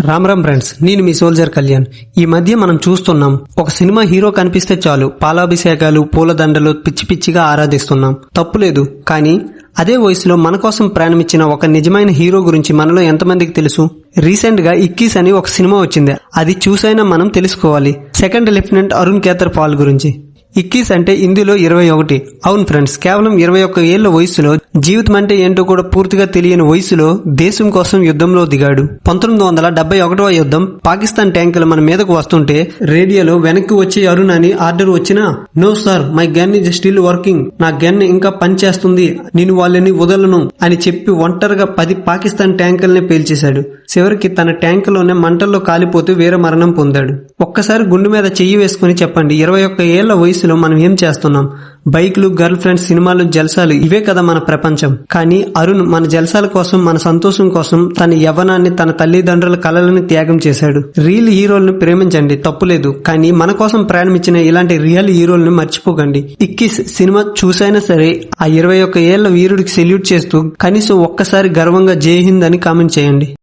Ram Ram friends నేను మీ soldier Kalyan. ఈ మధ్య మనం చూస్తున్నాం ఒక సినిమా హీరో కనిపిస్తే చాలు పాలాభిషేకాలు పూలదండలు పిచ్చి పిచ్చిగా ఆరాధిస్తున్నాం. తప్పులేదు కానీ అదే వయసులో మన కోసం ప్రాణమిచ్చిన ఒక నిజమైన హీరో గురించి మనలో ఎంతమందికి తెలుసు? రీసెంట్గా ఇక్కీస్ అని ఒక సినిమా వచ్చింది అది చూసైనా మనం తెలుసుకోవాలి. Second lieutenant Arun Khetarpal గురించి. ఇక్కీస్ అంటే ఇందులో ఇరవై ఒకటి. అవును ఫ్రెండ్స్ కేవలం ఇరవై ఒక్క ఏళ్ళ వయసులో జీవితం అంటే ఏంటో కూడా పూర్తిగా తెలియని వయసులో దేశం కోసం యుద్ధంలో దిగాడు. పంతొమ్మిది వందల డెబ్బై ఒకటవ యుద్ధం పాకిస్తాన్ ట్యాంకులు మన మీదకు వస్తుంటే రేడియోలో వెనక్కి వచ్చే అరుణ్ అని ఆర్డర్ వచ్చినా no sir my gun is still working. నా గన్ ఇంకా పనిచేస్తుంది. నేను వాళ్ళని వదలను అని చెప్పి ఒంటరిగా పది పాకిస్తాన్ ట్యాంకుల్ని పేల్చేశాడు. చివరికి తన ట్యాంకులోనే మంటల్లో కాలిపోతూ వీర మరణం పొందాడు. ఒక్కసారి గుండు మీద చెయ్యి వేసుకుని చెప్పండి ఇరవై ఒక్క ఏళ్ళ వయసులో మనం ఏం చేస్తున్నాం? బైక్లు గర్ల్ ఫ్రెండ్స్ సినిమాలు జల్సాలు ఇవే కదా మన ప్రపంచం. కానీ అరుణ్ మన జల్సాల కోసం మన సంతోషం కోసం తన యవ్వనాన్ని తన తల్లిదండ్రుల కలలను త్యాగం చేశాడు. రియల్ హీరోలను ప్రేమించండి తప్పులేదు కానీ మన కోసం ప్రయాణించిన ఇలాంటి రియల్ హీరోలను మర్చిపోకండి. ఇక్కిస్ సినిమా చూసైనా సరే ఆ ఇరవై ఒక్క ఏళ్ళ వీరుడికి సెల్యూట్ చేస్తూ కనీసం ఒక్కసారి గర్వంగా జై హింద్ అని కామెంట్ చేయండి.